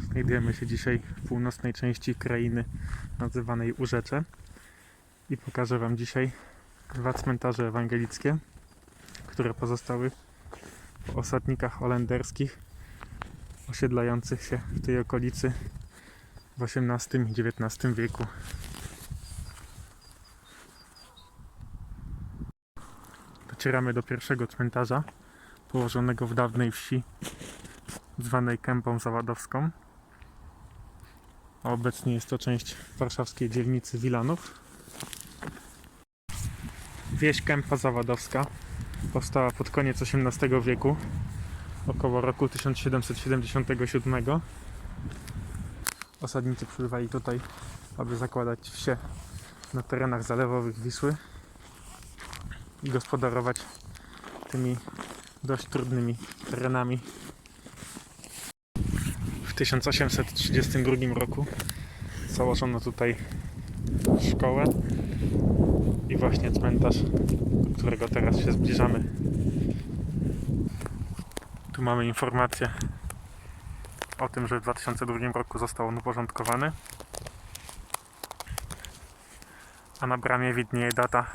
Znajdujemy się dzisiaj w północnej części krainy nazywanej Urzecze i pokażę Wam dzisiaj dwa cmentarze ewangelickie, które pozostały po osadnikach holenderskich osiedlających się w tej okolicy w XVIII i XIX wieku. Docieramy do pierwszego cmentarza położonego w dawnej wsi zwanej Kępą Zawadowską. A obecnie jest to część warszawskiej dzielnicy Wilanów. Wieś Kępa Zawadowska powstała pod koniec XVIII wieku, około roku 1777. Osadnicy przybywali tutaj, aby zakładać wsie na terenach zalewowych Wisły i gospodarować tymi dość trudnymi terenami. W 1832 roku założono tutaj szkołę i właśnie cmentarz, do którego teraz się zbliżamy. Tu mamy informację o tym, że w 2002 roku został on uporządkowany. A na bramie widnieje data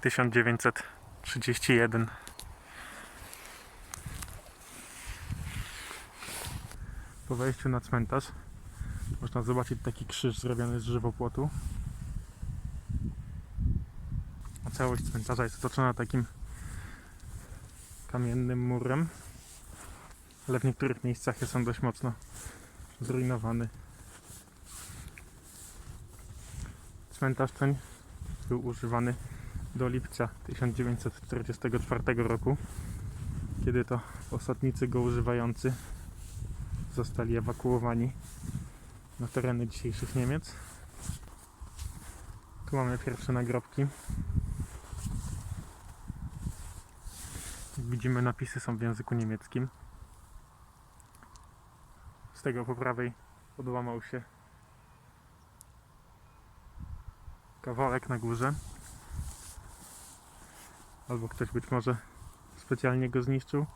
1931. Po wejściu na cmentarz można zobaczyć taki krzyż zrobiony z żywopłotu. A całość cmentarza jest otoczona takim kamiennym murem, ale w niektórych miejscach jest on dość mocno zrujnowany. Cmentarz ten był używany do lipca 1944 roku, kiedy to osadnicy go używający zostali ewakuowani na tereny dzisiejszych Niemiec. Tu mamy pierwsze nagrobki. Jak widzimy napisy są w języku niemieckim. Z tego po prawej odłamał się kawałek na górze. Albo ktoś być może specjalnie go zniszczył.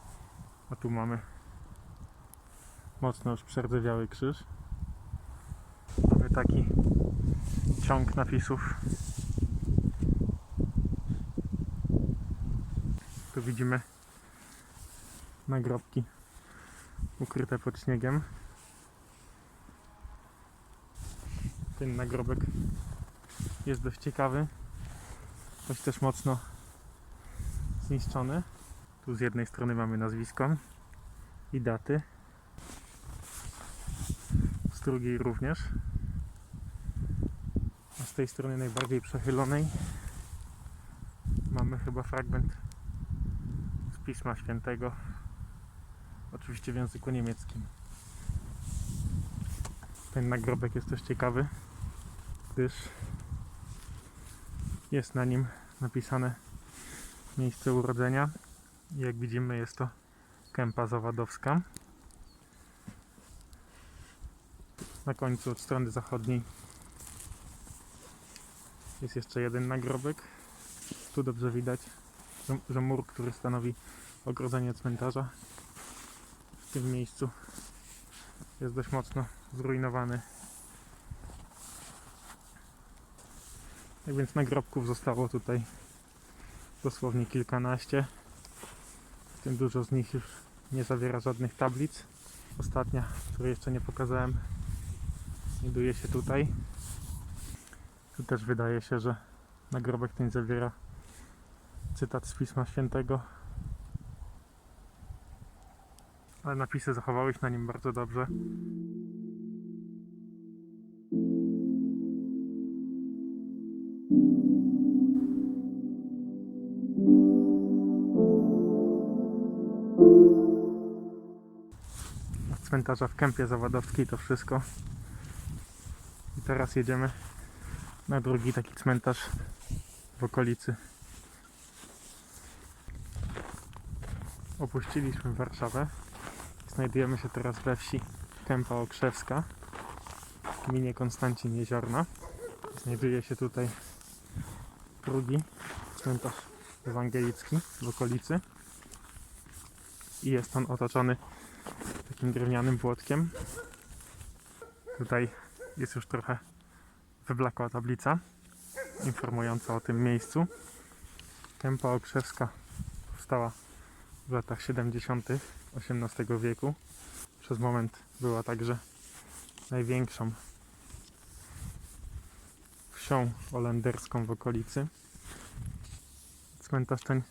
A tu mamy mocno już przerdzewiały krzyż. Mamy taki ciąg napisów. Tu widzimy nagrobki ukryte pod śniegiem. Ten nagrobek jest dość ciekawy, choć też mocno zniszczony. Tu z jednej strony mamy nazwisko i daty, drugiej również. A z tej strony najbardziej przechylonej mamy chyba fragment z Pisma Świętego, oczywiście w języku niemieckim. Ten nagrobek jest też ciekawy, gdyż jest na nim napisane miejsce urodzenia. Jak widzimy jest to Kępa Zawadowska. Na końcu od strony zachodniej jest jeszcze jeden nagrobek. Tu dobrze widać, że, mur, który stanowi ogrodzenie cmentarza w tym miejscu jest dość mocno zrujnowany. Tak więc nagrobków zostało tutaj dosłownie kilkanaście. W tym dużo z nich już nie zawiera żadnych tablic. Ostatnia, której jeszcze nie pokazałem, znajduje się tutaj. Tu też wydaje się, że nagrobek ten zawiera cytat z Pisma Świętego. Ale napisy zachowały się na nim bardzo dobrze. Cmentarza w Kępie Zawadowskiej to wszystko. I teraz jedziemy na drugi taki cmentarz w okolicy. Opuściliśmy Warszawę. Znajdujemy się teraz we wsi Kępa Okrzewska w gminie Konstancin Jeziorna. Znajduje się tutaj drugi cmentarz ewangelicki w okolicy i jest on otoczony takim drewnianym płotkiem. Tutaj jest już trochę wyblakła tablica informująca o tym miejscu. Kępa Okrzewska powstała w latach 70. XVIII wieku. Przez moment była także największą wsią holenderską w okolicy. Cmentarz ten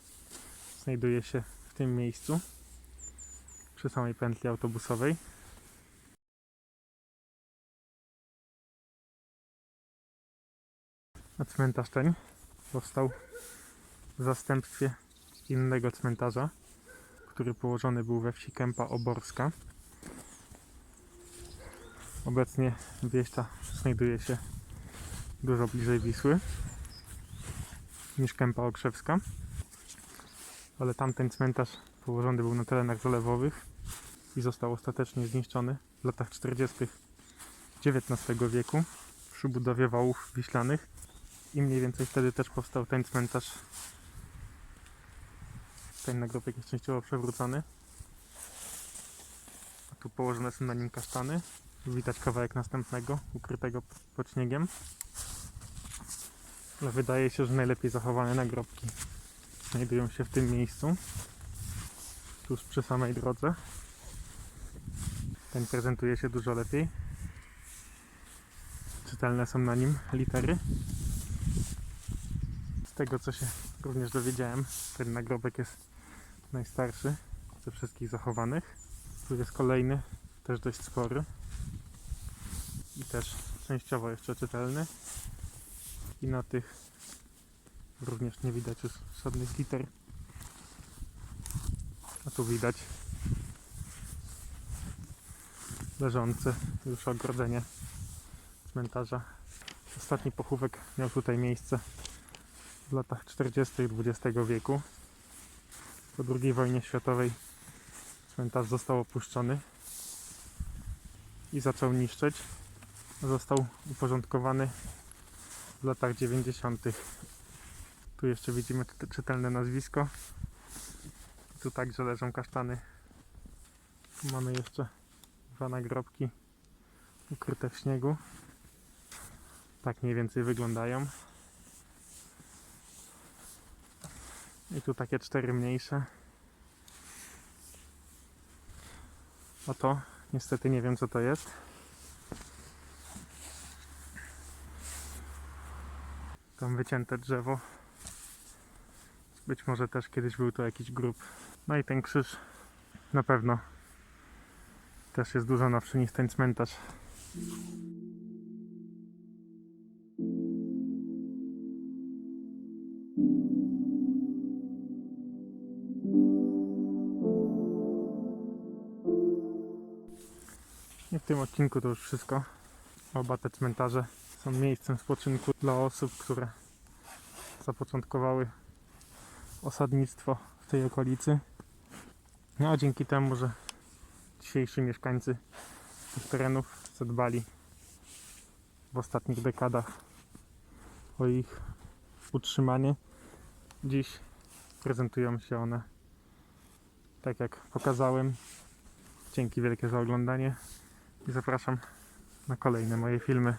znajduje się w tym miejscu przy samej pętli autobusowej. A cmentarz ten powstał w zastępstwie innego cmentarza, który położony był we wsi Kępa Oborska. Obecnie wieś ta znajduje się dużo bliżej Wisły niż Kępa Okrzewska. Ale tamten cmentarz położony był na terenach zalewowych i został ostatecznie zniszczony w latach 40. XIX wieku przy budowie wałów wiślanych i mniej więcej wtedy też powstał ten cmentarz. Ten nagrobek jest częściowo przewrócony. A tu położone są na nim kasztany. Widać kawałek następnego, ukrytego pod śniegiem. Ale wydaje się, że najlepiej zachowane nagrobki znajdują się w tym miejscu. Tuż przy samej drodze. Ten prezentuje się dużo lepiej. Czytelne są na nim litery. Tego co się również dowiedziałem, ten nagrobek jest najstarszy ze wszystkich zachowanych. Tu jest kolejny, też dość spory. I też częściowo jeszcze czytelny. I na tych również nie widać już żadnych liter. A tu widać leżące już ogrodzenie cmentarza. Ostatni pochówek miał tutaj miejsce w latach 40. XX wieku. Po II wojnie światowej cmentarz został opuszczony i zaczął niszczeć. Został uporządkowany w latach 90. Tu jeszcze widzimy czytelne nazwisko. Tu także leżą kasztany. Tu mamy jeszcze dwa nagrobki ukryte w śniegu. Tak mniej więcej wyglądają. I tu takie cztery mniejsze. Oto, niestety nie wiem co to jest. Tam wycięte drzewo. Być może też kiedyś był to jakiś grób. No i ten krzyż na pewno też jest dużo nowszy niż ten cmentarz. I w tym odcinku to już wszystko. Oba te cmentarze są miejscem spoczynku dla osób, które zapoczątkowały osadnictwo w tej okolicy. No a dzięki temu, że dzisiejsi mieszkańcy tych terenów zadbali w ostatnich dekadach o ich utrzymanie, dziś prezentują się one tak jak pokazałem. Dzięki wielkie za oglądanie i zapraszam na kolejne moje filmy.